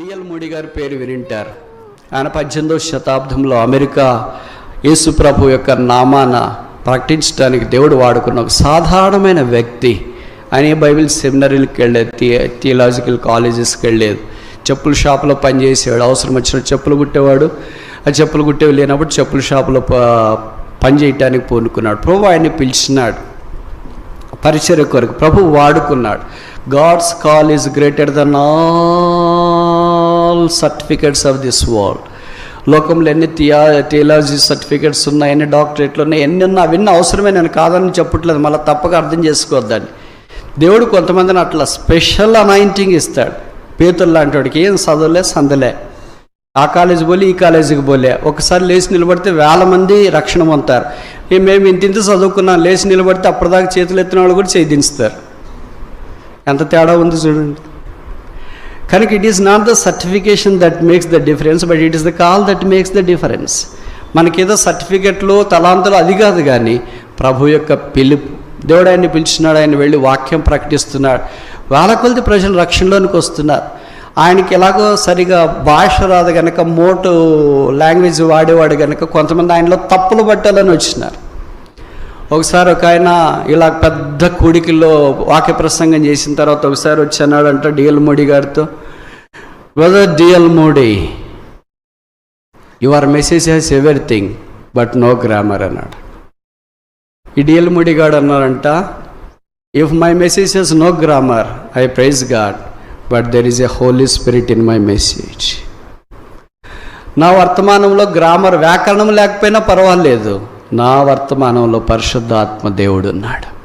DL Modi గారి పేరు వినింటారు. ఆయన పద్దెనిమిదవ శతాబ్దంలో అమెరికా యేసుప్రభు యొక్క నామాన ప్రకటించడానికి దేవుడు వాడుకున్న ఒక సాధారణమైన వ్యక్తి. ఆయన బైబిల్ సెమినరీలకు వెళ్ళేది థియ థియలాజికల్ కాలేజెస్కి వెళ్ళేది. చెప్పుల షాపులో పనిచేసేవాడు అవసరం వచ్చిన చెప్పులు కుట్టేవాడు. ఆ చెప్పులు కుట్టేవి లేనప్పుడు చెప్పుల షాపులో పని చేయటానికి పూనుకున్నాడు. ప్రభు ఆయన్ని పిలిచినాడు. పరిచయ కొరకు ప్రభు వాడుకున్నాడు. God's call is greater than all certificates of this world లోకంలో ఎన్ని థియా థియాలజీ సర్టిఫికెట్స్ ఉన్నాయి ఎన్ని డాక్టరేట్లు ఉన్నాయి ఎన్ని ఉన్నా అవన్నీ అవసరమే నేను కాదని చెప్పట్లేదు మళ్ళీ తప్పక అర్థం చేసుకోవద్దని దేవుడు కొంతమందిని అట్లా స్పెషల్ అనాయింటింగ్ ఇస్తాడు. పేతులు లాంటి వాడికి ఏం చదవలే సందలే. ఆ కాలేజీ పోలే ఈ కాలేజీకి పోలే. ఒకసారి లేచి నిలబడితే వేల మంది రక్షణ పొందుతారు. మేము ఇంత ఇంత చదువుకున్నాం లేచి నిలబడితే అప్పటిదాకా చేతులు ఎత్తిన వాళ్ళు కూడా చేయి దించుతారు. ఎంత తేడా ఉంది చూడండి. కనుక it is not the certification that makes the difference but it is the call that makes the difference మనకేదో సర్టిఫికెట్లు తలాంతులు అది కాదు కానీ ప్రభు యొక్క పిలుపు. దేవుడు ఆయన్ని పిలిచినాడు ఆయన వెళ్ళి వాక్యం ప్రకటిస్తున్నాడు. వేల కొలది ప్రజలు రక్షణలోనికి వస్తున్నారు. ఆయనకి ఎలాగో సరిగా భాష రాదు కనుక మోటు లాంగ్వేజ్ వాడేవాడు కనుక కొంతమంది ఆయనలో తప్పులు పట్టాలని వచ్చినారు. ఒకసారి ఒక ఆయన ఇలా పెద్ద కూడికల్లో వాక్య ప్రసంగం చేసిన తర్వాత ఒకసారి వచ్చి అంట డిఎల్ మోడీ గారితో brother D L Moody your message has everything but no grammar అన్నాడు. ఈ డిఎల్ మోడీ గారు అన్నారంట if my message has no grammar I praise God but there is a Holy Spirit in my message నా వర్తమానంలో grammar వ్యాకరణం లేకపోయినా పర్వాలేదు. నా వర్తమానంలో పరిశుద్ధాత్మ దేవుడు ఉన్నాడు.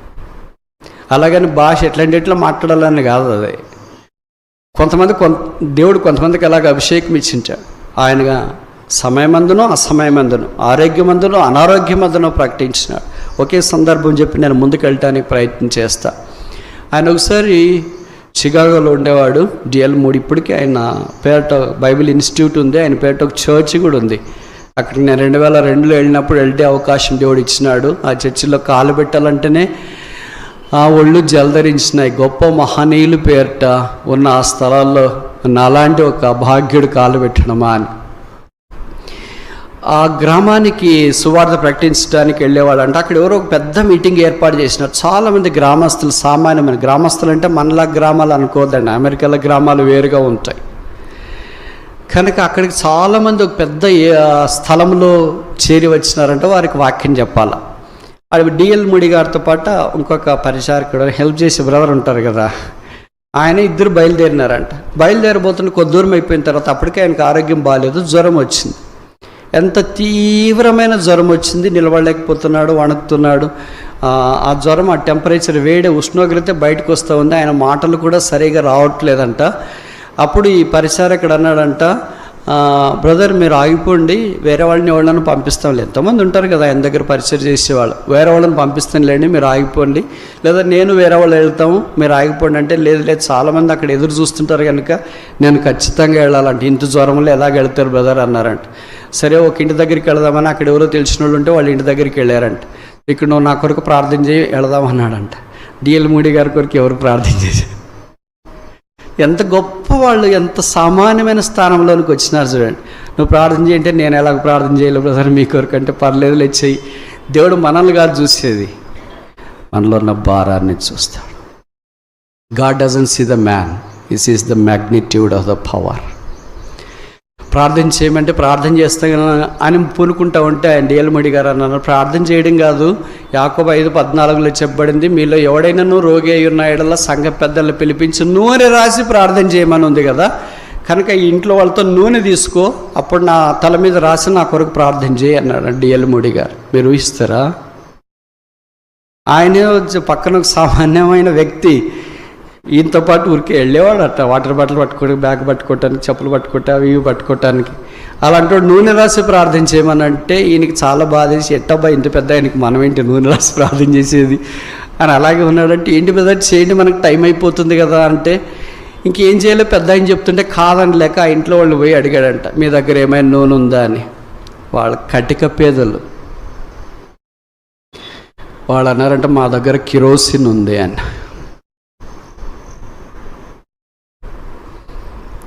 అలాగని భాష ఎట్లాంటి ఎట్లా మాట్లాడాలని కాదు అది. కొంతమంది కొంత దేవుడు కొంతమందికి అలాగ అభిషేకం ఇచ్చించాడు. ఆయనగా సమయమందునో అసమయమందును ఆరోగ్యమందునో అనారోగ్యమందునో ప్రకటించినాడు. ఒకే సందర్భం చెప్పి నేను ముందుకు వెళ్ళటానికి ప్రయత్నం చేస్తా. ఆయన ఒకసారి చికాగోలో ఉండేవాడు డిఎల్ మూడు ఇప్పటికీ ఆయన పేరట బైబిల్ ఇన్స్టిట్యూట్ ఉంది ఆయన పేరట ఒక చర్చ్ కూడా ఉంది. అక్కడికి నేను రెండు వేల రెండులో వెళ్ళినప్పుడు వెళ్ళే అవకాశం దేవుడు ఇచ్చినాడు. ఆ చర్చిలో కాలు పెట్టాలంటేనే ఆ ఒళ్ళు జలధరించినాయి. గొప్ప మహనీయులు పేరిట ఉన్న ఆ స్థలాల్లో నాలాంటి ఒక అభాగ్యుడు కాలు పెట్టడమా అని. ఆ గ్రామానికి సువార్త ప్రకటించడానికి వెళ్ళేవాడు అంటే అక్కడ ఎవరో ఒక పెద్ద మీటింగ్ ఏర్పాటు చేసినారు. చాలామంది గ్రామస్తులు సామాన్యమైన గ్రామస్తులు అంటే మనలా గ్రామాలు అనుకోవద్దండి. అమెరికాలో గ్రామాలు వేరుగా ఉంటాయి. కనుక అక్కడికి చాలామంది ఒక పెద్ద స్థలంలో చేరి వచ్చినారంటే వారికి వాక్యం చెప్పాలా. అది డిఎల్ ముడి గారితో పాటు ఇంకొక పరిచారకుడు హెల్ప్ చేసే బ్రదర్ ఉంటారు కదా ఆయన ఇద్దరు బయలుదేరినారంట. బయలుదేరబోతున్న కొద్ది దూరం అయిపోయిన తర్వాత అప్పటికే ఆయనకు ఆరోగ్యం బాగాలేదు జ్వరం వచ్చింది. ఎంత తీవ్రమైన జ్వరం వచ్చింది నిలబడలేకపోతున్నాడు వణుకుతున్నాడు. ఆ, ఆ జ్వరం ఆ టెంపరేచర్ వేడి ఉష్ణోగ్రత బయటకు వస్తూ ఉంది. ఆయన మాటలు కూడా సరిగా రావట్లేదంట. అప్పుడు ఈ పరిచారకుడు అన్నాడంట బ్రదర్ మీరు ఆగిపోండి వేరే వాళ్ళని ఎవరినైనా పంపిస్తాం ఎంతోమంది ఉంటారు కదా ఆయన దగ్గర పరిచయం చేసేవాళ్ళు. వేరే వాళ్ళని పంపిస్తానులేండి మీరు ఆగిపోండి. లేదా నేను వేరే వాళ్ళు వెళ్తాము మీరు ఆగిపోండి. అంటే లేదు లేదు చాలామంది అక్కడ ఎదురు చూస్తుంటారు కనుక నేను ఖచ్చితంగా వెళ్ళాలంటే. ఇంత జ్వరంలో ఎలాగ వెళ్తారు బ్రదర్? అన్నారంట. సరే ఒక ఇంటి దగ్గరికి వెళదామని అక్కడ ఎవరో తెలిసిన వాళ్ళు ఉంటే వాళ్ళ ఇంటి దగ్గరికి వెళ్ళారంట. ఇక్కడ నువ్వు నా కొరకు ప్రార్థన చేయి వెళదామన్నాడంట డిఎల్ మూడి గారి కొరకు ఎవరు ప్రార్థన చేశారు? ఎంత గొప్ప వాళ్ళు ఎంత సామాన్యమైన స్థానంలోనికి వచ్చినారు చూడండి. నువ్వు ప్రార్థన చేయంటే నేను ఎలాగ ప్రార్థన చేయలేదు బ్రదర్ మీ కొరకు అంటే పర్లేదు లేచేయి దేవుడు మనల్ని కాదు చూసేది. మనలో ఉన్న భారాన్ని చూస్తాడు. God doesn't see the man this is the magnitude of the power ప్రార్థన చేయమంటే ప్రార్థన చేస్తా అని పూనుకుంటా ఉంటే ఆయన డిఎల్మడి గారు అన్నారు. ప్రార్థన చేయడం కాదు యాకోబ ఐదు పద్నాలుగులో చెప్పబడింది మీలో ఎవడైనా రోగి అయి ఉన్న ఎడల సంఘ పెద్దలను పిలిపించి నూనె రాసి ప్రార్థన చేయమని ఉంది కదా. కనుక ఈ ఇంట్లో వాళ్ళతో నూనె తీసుకో అప్పుడు నా తల మీద రాసి నా కొరకు ప్రార్థన చేయి అన్నాడు డిఎల్ మోడీ గారు. మీరు ఊహిస్తారా? ఆయన పక్కన ఒక సామాన్యమైన వ్యక్తి ఈయనతో పాటు ఊరికే వెళ్ళేవాడు అట్ట. వాటర్ బాటిల్ పట్టుకోవడానికి బ్యాగ్ పట్టుకోవటానికి చెప్పులు పట్టుకోవటం అవి ఇవి పట్టుకోవటానికి. అలాంటి నూనె రాసి ప్రార్థన చేయమని అంటే ఈయనకి చాలా బాధేసి ఎట్టబ్బా ఇంత పెద్ద ఆయనకి మనం ఏంటి నూనె రాసి ప్రార్థన చేసేది? అని అలాగే ఉన్నాడంటే ఏంటి పెద్ద చేయండి మనకి టైం అయిపోతుంది కదా అంటే ఇంకేం చేయాలో పెద్ద ఆయన చెప్తుంటే కాదని లేక ఆ ఇంట్లో వాళ్ళు పోయి అడిగాడంట మీ దగ్గర ఏమైనా నూనె ఉందా? అని. వాళ్ళ కటిక పేదలు. వాళ్ళు అన్నారంటే మా దగ్గర కిరోసిన్ ఉంది అని.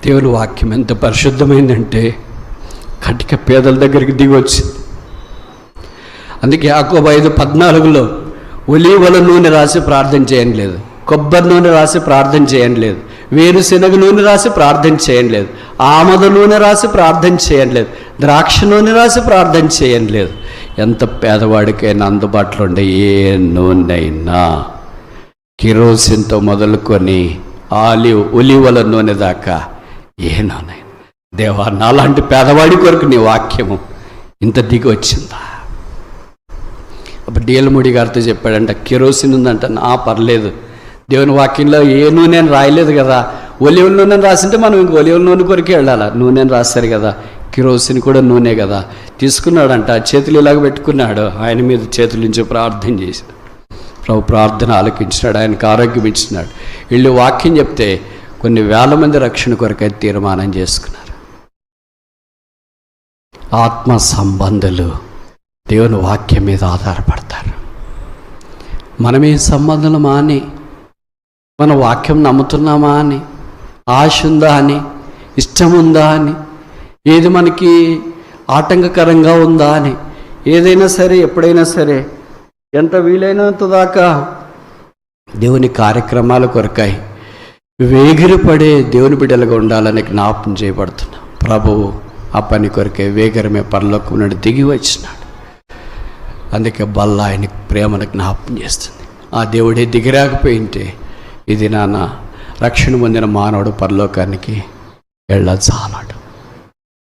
దేవుని వాక్యం ఎంత పరిశుద్ధమైందంటే కటిక పేదల దగ్గరికి దిగి వచ్చింది. అందుకే యాకోబు ఐదు పద్నాలుగులో ఒలీవల నూనె రాసి ప్రార్థన చేయడం లేదు కొబ్బరి నూనె రాసి ప్రార్థన చేయడం లేదు వేరుశనగ నూనె రాసి ప్రార్థన చేయడం లేదు ఆమద నూనె రాసి ప్రార్థన చేయడం లేదు ద్రాక్ష నూనె రాసి ప్రార్థన చేయడం లేదు. ఎంత పేదవాడికైనా అందుబాటులో ఉండే ఏ నూనె అయినా కిరోసిన్తో మొదలుకొని ఆలివ్ ఒలివల నూనె దాకా ఏ నూనె దేవా నాలాంటి పేదవాడి కొరకు నీ వాక్యము ఇంత దిగి వచ్చిందా? అప్పుడు డిఎల్ముడి గారితో చెప్పాడంట కిరోసిన్ ఉందంట. నా పర్లేదు. దేవుని వాక్యంలో ఏ నూనె అని రాయలేదు కదా. ఒలివుల నూనె అని రాసింటే మనం ఇంక ఒలివుల నూనె కొరికే వెళ్ళాలా? నూనె అని కదా. కిరోసిన్ కూడా నూనె కదా. తీసుకున్నాడంట చేతులు ఇలాగ పెట్టుకున్నాడు. ఆయన మీద చేతుల నుంచి ప్రార్థన చేసి ప్రభు ప్రార్థన ఆలకించినాడు ఆయనకు ఆరోగ్యం ఇచ్చినాడు. వీళ్ళు వాక్యం చెప్తే కొన్ని వేల మంది రక్షణ కొరకై తీర్మానం చేసుకున్నారు. ఆత్మ సంబంధాలు దేవుని వాక్యం మీద ఆధారపడతారు. మనం ఏ సంబంధులు మాని మన వాక్యం నమ్ముతున్నామా అని ఆశ ఉందా అని ఇష్టం ఉందా అని ఏది మనకి ఆటంకకరంగా ఉందా అని ఏదైనా సరే ఎప్పుడైనా సరే ఎంత వీలైనంత దాకా దేవుని కార్యక్రమాల కొరకాయి వేగిరపడే దేవుని బిడ్డలుగా ఉండాలని జ్ఞాపం చేయబడుతున్నా. ప్రభువు ఆ పని కొరకే వేగరమే పరలోకం నుండి దిగి వచ్చినాడు. అందుకే బల్ల ఆయన ప్రేమను జ్ఞాపం చేస్తుంది. ఆ దేవుడే దిగిరాకపోయింటే ఇది నాన్న రక్షణ పొందిన మానవుడు పరలోకానికి వెళ్ళ చాలాడు.